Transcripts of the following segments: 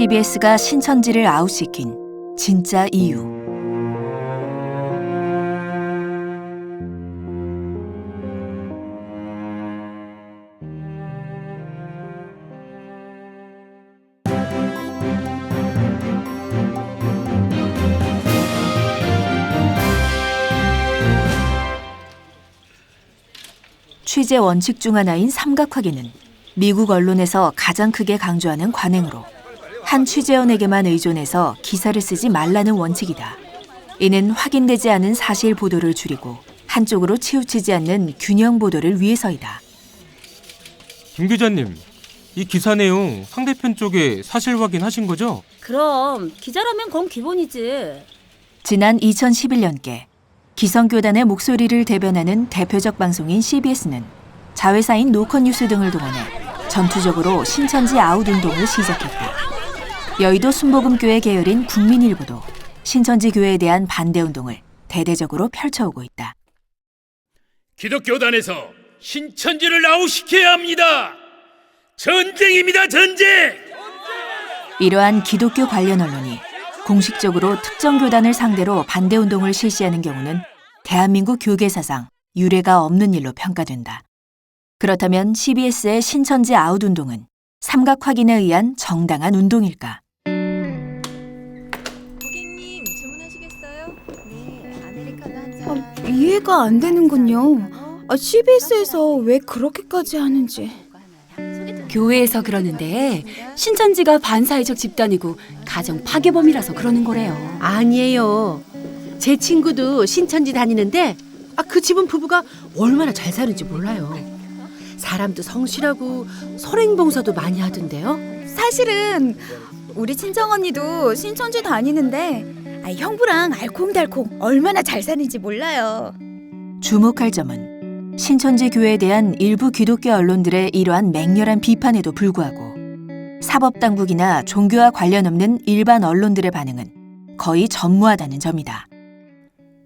CBS가 신천지를 아웃시킨 진짜 이유. 취재 원칙 중 하나인 삼각확인은 미국 언론에서 가장 크게 강조하는 관행으로 한 취재원에게만 의존해서 기사를 쓰지 말라는 원칙이다. 이는 확인되지 않은 사실 보도를 줄이고 한쪽으로 치우치지 않는 균형 보도를 위해서이다. 김 기자님, 이 기사 내용 상대편 쪽에 사실 확인하신 거죠? 그럼 기자라면 그건 기본이지. 지난 2011년께 기성교단의 목소리를 대변하는 대표적 방송인 CBS는 자회사인 노컷뉴스 등을 동원해 전투적으로 신천지 아웃 운동을 시작했다. 여의도 순복음교회 계열인 국민일보도 신천지 교회에 대한 반대 운동을 대대적으로 펼쳐오고 있다. 기독교단에서 신천지를 아웃시켜야 합니다. 전쟁입니다, 전쟁! 이러한 기독교 관련 언론이 공식적으로 특정 교단을 상대로 반대 운동을 실시하는 경우는 대한민국 교계 사상 유례가 없는 일로 평가된다. 그렇다면 CBS의 신천지 아웃 운동은 삼각 확인에 의한 정당한 운동일까? 고객님 주문하시겠어요? 네, 아메리카노 한 잔. 아, 이해가 안 되는군요. 아, CBS에서 왜 그렇게까지 하는지. 교회에서 그러는데 신천지가 반사회적 집단이고 가정 파괴범이라서 그러는 거래요. 아니에요. 제 친구도 신천지 다니는데 아, 그 집은 부부가 얼마나 잘 사는지 몰라요. 사람도 성실하고 설행봉사도 많이 하던데요. 사실은 우리 친정 언니도 신천지 다니는데 아, 형부랑 알콩달콩 얼마나 잘 사는지 몰라요. 주목할 점은 신천지 교회에 대한 일부 기독교 언론들의 이러한 맹렬한 비판에도 불구하고 사법 당국이나 종교와 관련 없는 일반 언론들의 반응은 거의 전무하다는 점이다.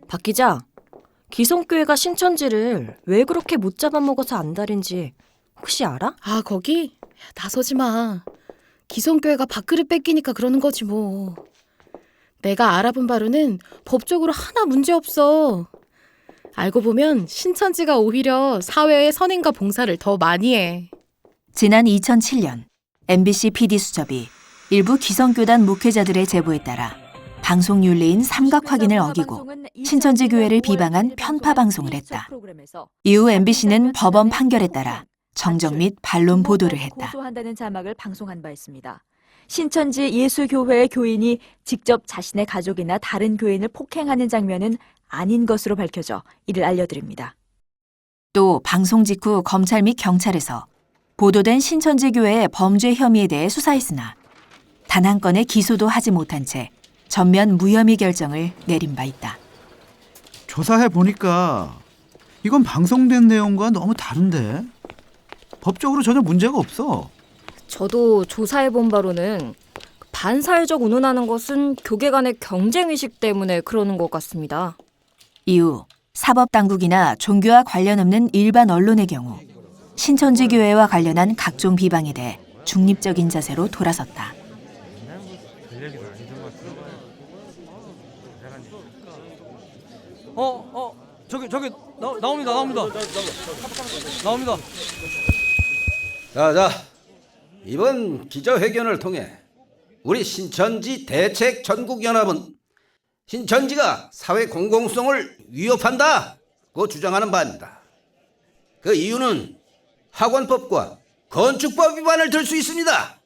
박 기자, 기성교회가 신천지를 왜 그렇게 못 잡아먹어서 안달인지 혹시 알아? 아, 거기? 나서지 마. 기성교회가 밥그릇 뺏기니까 그러는 거지 뭐. 내가 알아본 바로는 법적으로 하나 문제 없어. 알고 보면 신천지가 오히려 사회의 선행과 봉사를 더 많이 해. 지난 2007년 MBC PD 수첩이 일부 기성교단 목회자들의 제보에 따라 방송 윤리인 삼각 확인을 어기고 신천지 교회를 비방한 편파 방송을 했다. 이후 MBC는 법원 판결에 따라 정정 및 반론 보도를 했다. 고소한다는 자막을 방송한 바 있습니다. 신천지 예수교회의 교인이 직접 자신의 가족이나 다른 교인을 폭행하는 장면은 아닌 것으로 밝혀져 이를 알려드립니다. 또 방송 직후 검찰 및 경찰에서 보도된 신천지 교회의 범죄 혐의에 대해 수사했으나 단 한 건의 기소도 하지 못한 채 전면 무혐의 결정을 내린 바 있다. 조사해 보니까 이건 방송된 내용과 너무 다른데 법적으로 전혀 문제가 없어. 저도 조사해 본 바로는 반사회적 운운하는 것은 교계 간의 경쟁 의식 때문에 그러는 것 같습니다. 이후 사법 당국이나 종교와 관련 없는 일반 언론의 경우 신천지 교회와 관련한 각종 비방에 대해 중립적인 자세로 돌아섰다. 어, 어, 저기, 저기, 나, 나옵니다, 나옵니다. 나옵니다. 자, 자, 이번 기자회견을 통해 우리 신천지 대책 전국연합은 신천지가 사회 공공성을 위협한다고 주장하는 바입니다. 그 이유는 학원법과 건축법 위반을 들 수 있습니다.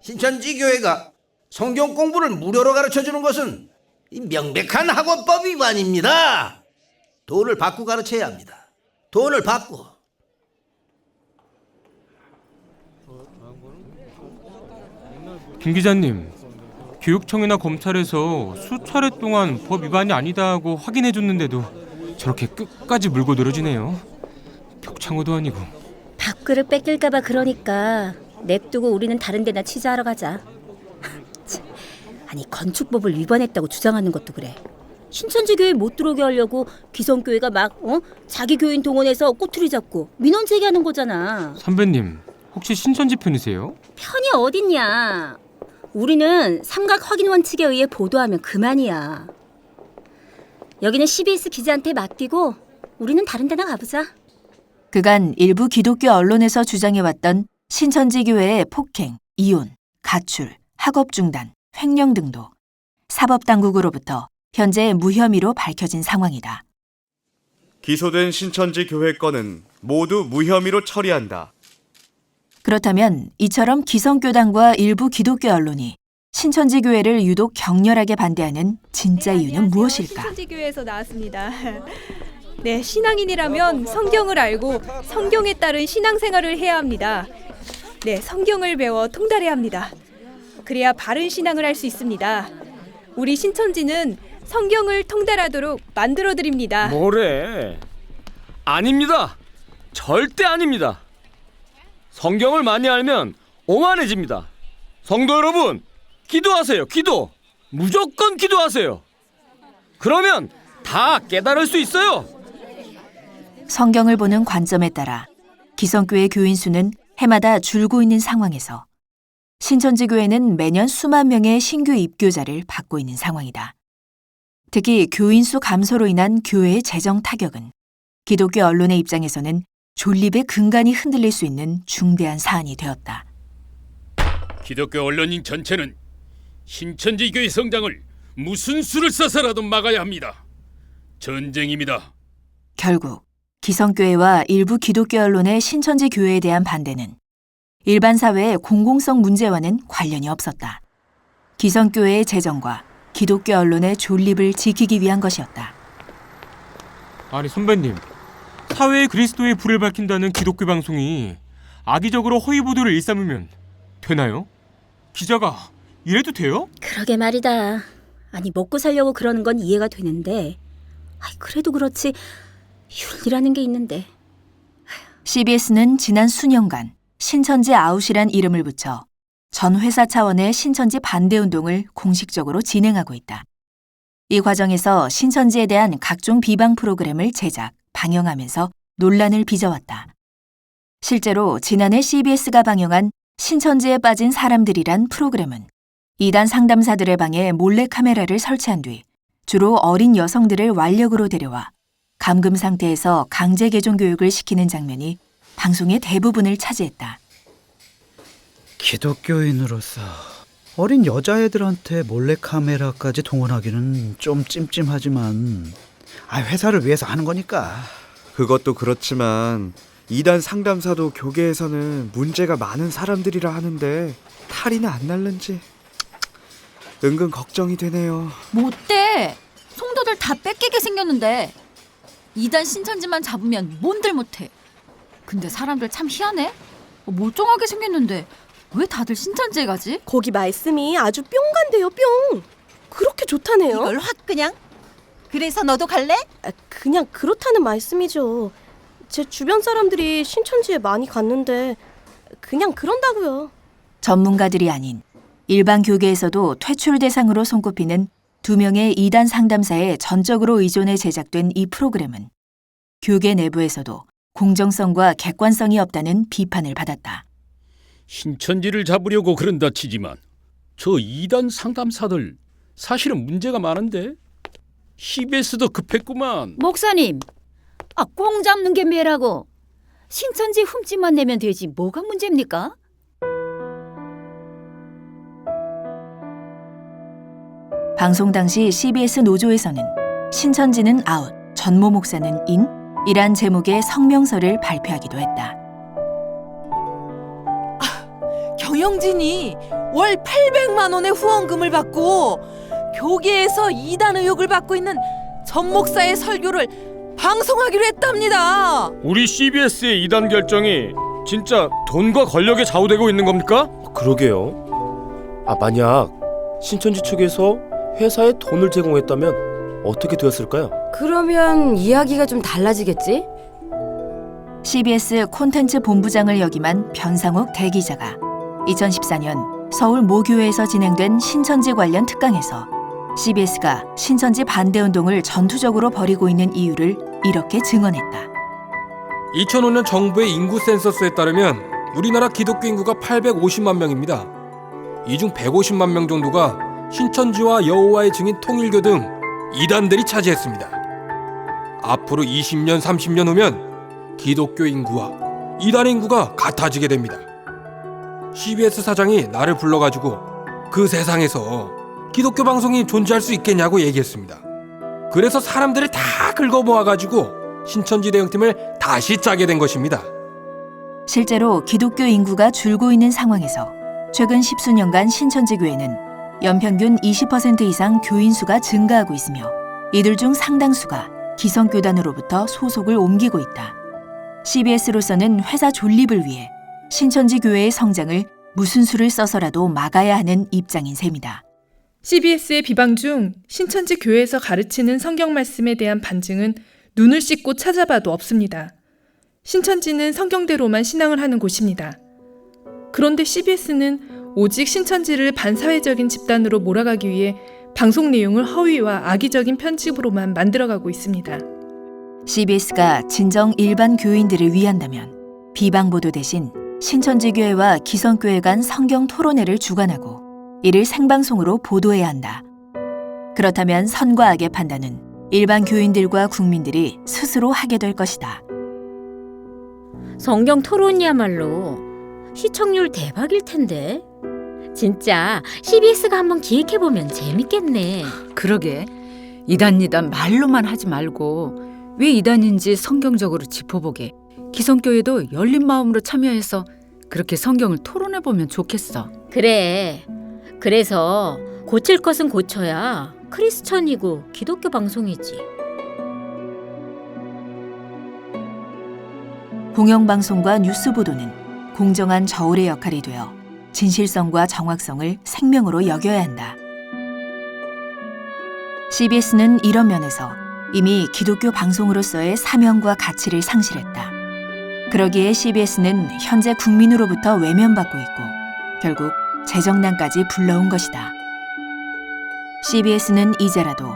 신천지 교회가 성경 공부를 무료로 가르쳐 주는 것은 이 명백한 학원법 위반입니다. 돈을 받고 가르쳐야 합니다. 돈을 받고. 김 기자님, 교육청이나 검찰에서 수차례 동안 법 위반이 아니다 하고 확인해 줬는데도 저렇게 끝까지 물고 늘어지네요. 격창호도 아니고. 밥그릇 뺏길까봐 그러니까 냅두고 우리는 다른 데나 취재하러 가자. 참, 아니 건축법을 위반했다고 주장하는 것도 그래. 신천지 교회 못 들어오게 하려고 기성교회가 막 어? 자기 교인 동원해서 꼬투리 잡고 민원 제기하는 거잖아. 선배님, 혹시 신천지 편이세요? 편이 어딨냐? 우리는 삼각 확인 원칙에 의해 보도하면 그만이야. 여기는 CBS 기자한테 맡기고 우리는 다른 데나 가보자. 그간 일부 기독교 언론에서 주장해왔던 신천지 교회의 폭행, 이혼, 가출, 학업 중단, 횡령 등도 사법당국으로부터 현재 무혐의로 밝혀진 상황이다. 기소된 신천지 교회 건은 모두 무혐의로 처리한다. 그렇다면 이처럼 기성교단과 일부 기독교 언론이 신천지 교회를 유독 격렬하게 반대하는 진짜 이유는 무엇일까? 신천지교회에서 나왔습니다. 네, 신앙인이라면 성경을 알고 성경에 따른 신앙생활을 해야 합니다. 네, 성경을 배워 통달해야 합니다. 그래야 바른 신앙을 할 수 있습니다. 우리 신천지는 성경을 통달하도록 만들어 드립니다. 뭐래? 아닙니다. 절대 아닙니다. 성경을 많이 알면 오만해집니다. 성도 여러분, 기도하세요. 기도. 무조건 기도하세요. 그러면 다 깨달을 수 있어요. 성경을 보는 관점에 따라 기성교회 교인 수는 해마다 줄고 있는 상황에서 신천지 교회는 매년 수만 명의 신규 입교자를 받고 있는 상황이다. 특히 교인 수 감소로 인한 교회의 재정 타격은 기독교 언론의 입장에서는 존립의 근간이 흔들릴 수 있는 중대한 사안이 되었다. 기독교 언론인 전체는 신천지 교회 성장을 무슨 수를 써서라도 막아야 합니다. 전쟁입니다. 결국 기성교회와 일부 기독교 언론의 신천지 교회에 대한 반대는 일반 사회의 공공성 문제와는 관련이 없었다. 기성교회의 재정과 기독교 언론의 존립을 지키기 위한 것이었다. 아니 선배님, 사회의 그리스도의 불을 밝힌다는 기독교 방송이 악의적으로 허위 보도를 일삼으면 되나요? 기자가 이래도 돼요? 그러게 말이다. 아니 먹고 살려고 그러는 건 이해가 되는데, 아이 그래도 그렇지 윤리라는 게 있는데. CBS는 지난 수년간 신천지 아웃이란 이름을 붙여 전 회사 차원의 신천지 반대 운동을 공식적으로 진행하고 있다. 이 과정에서 신천지에 대한 각종 비방 프로그램을 제작, 방영하면서 논란을 빚어왔다. 실제로 지난해 CBS가 방영한 신천지에 빠진 사람들이란 프로그램은 이단 상담사들의 방에 몰래 카메라를 설치한 뒤 주로 어린 여성들을 완력으로 데려와 감금 상태에서 강제 개종 교육을 시키는 장면이 방송의 대부분을 차지했다. 기독교인으로서 어린 여자애들한테 몰래 카메라까지 동원하기는 좀 찜찜하지만 아 회사를 위해서 하는 거니까. 그것도 그렇지만 이단 상담사도 교계에서는 문제가 많은 사람들이라 하는데 탈이나 안 날는지 은근 걱정이 되네요. 못돼. 송도들 다 뺏기게 생겼는데 이단 신천지만 잡으면 뭔들 못해. 근데 사람들 참 희한해. 멀쩡하게 생겼는데 왜 다들 신천지에 가지? 거기 말씀이 아주 뿅 간대요 뿅. 그렇게 좋다네요. 이걸 확 그냥. 그래서 너도 갈래? 아, 그냥 그렇다는 말씀이죠. 제 주변 사람들이 신천지에 많이 갔는데 그냥 그런다고요. 전문가들이 아닌 일반 교계에서도 퇴출 대상으로 손꼽히는 두 명의 이단 상담사에 전적으로 의존해 제작된 이 프로그램은 교계 내부에서도 공정성과 객관성이 없다는 비판을 받았다. 신천지를 잡으려고 그런다 치지만 저 이단 상담사들 사실은 문제가 많은데 CBS도 급했구만. 목사님, 아, 꽁 잡는 게 매라고. 신천지 흠집만 내면 되지 뭐가 문제입니까? 방송 당시 CBS 노조에서는 신천지는 아웃, 전모 목사는 인 이란 제목의 성명서를 발표하기도 했다. 경영진이 월 800만 원의 후원금을 받고 교계에서 이단 의혹을 받고 있는 전 목사의 설교를 방송하기로 했답니다. 우리 CBS의 이단 결정이 진짜 돈과 권력에 좌우되고 있는 겁니까? 그러게요. 아 만약 신천지 측에서 회사에 돈을 제공했다면 어떻게 되었을까요? 그러면 이야기가 좀 달라지겠지? CBS 콘텐츠 본부장을 역임한 변상욱 대기자가 2014년 서울 모교회에서 진행된 신천지 관련 특강에서 CBS가 신천지 반대 운동을 전투적으로 벌이고 있는 이유를 이렇게 증언했다. 2005년 정부의 인구 센서스에 따르면 우리나라 기독교 인구가 850만 명입니다. 이 중 150만 명 정도가 신천지와 여호와의 증인 통일교 등 이단들이 차지했습니다. 앞으로 20년, 30년 후면 기독교 인구와 이단 인구가 같아지게 됩니다. CBS 사장이 나를 불러가지고 그 세상에서 기독교 방송이 존재할 수 있겠냐고 얘기했습니다. 그래서 사람들을 다 긁어 모아가지고 신천지 대응팀을 다시 짜게 된 것입니다. 실제로 기독교 인구가 줄고 있는 상황에서 최근 십수년간 신천지 교회는 연평균 20% 이상 교인 수가 증가하고 있으며 이들 중 상당수가 기성교단으로부터 소속을 옮기고 있다. CBS로서는 회사 존립을 위해 신천지 교회의 성장을 무슨 수를 써서라도 막아야 하는 입장인 셈이다. CBS의 비방 중 신천지 교회에서 가르치는 성경 말씀에 대한 반증은 눈을 씻고 찾아봐도 없습니다. 신천지는 성경대로만 신앙을 하는 곳입니다. 그런데 CBS는 오직 신천지를 반사회적인 집단으로 몰아가기 위해 방송 내용을 허위와 악의적인 편집으로만 만들어가고 있습니다. CBS가 진정 일반 교인들을 위한다면 비방 보도 대신 신천지 교회와 기성교회 간 성경 토론회를 주관하고 이를 생방송으로 보도해야 한다. 그렇다면 선과 악의 판단은 일반 교인들과 국민들이 스스로 하게 될 것이다. 성경 토론이야말로 시청률 대박일 텐데. 진짜 CBS가 한번 기획해 보면 재밌겠네. 그러게 이단이단 말로만 하지 말고 왜 이단인지 성경적으로 짚어보게 기성교회도 열린 마음으로 참여해서 그렇게 성경을 토론해 보면 좋겠어. 그래. 그래서 고칠 것은 고쳐야 크리스천이고 기독교 방송이지. 공영방송과 뉴스 보도는 공정한 저울의 역할이 되어 진실성과 정확성을 생명으로 여겨야 한다. CBS는 이런 면에서 이미 기독교 방송으로서의 사명과 가치를 상실했다. 그러기에 CBS는 현재 국민으로부터 외면받고 있고 결국 재정난까지 불러온 것이다. CBS는 이제라도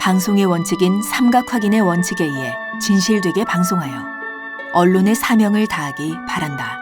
방송의 원칙인 삼각 확인의 원칙에 의해 진실되게 방송하여 언론의 사명을 다하기 바란다.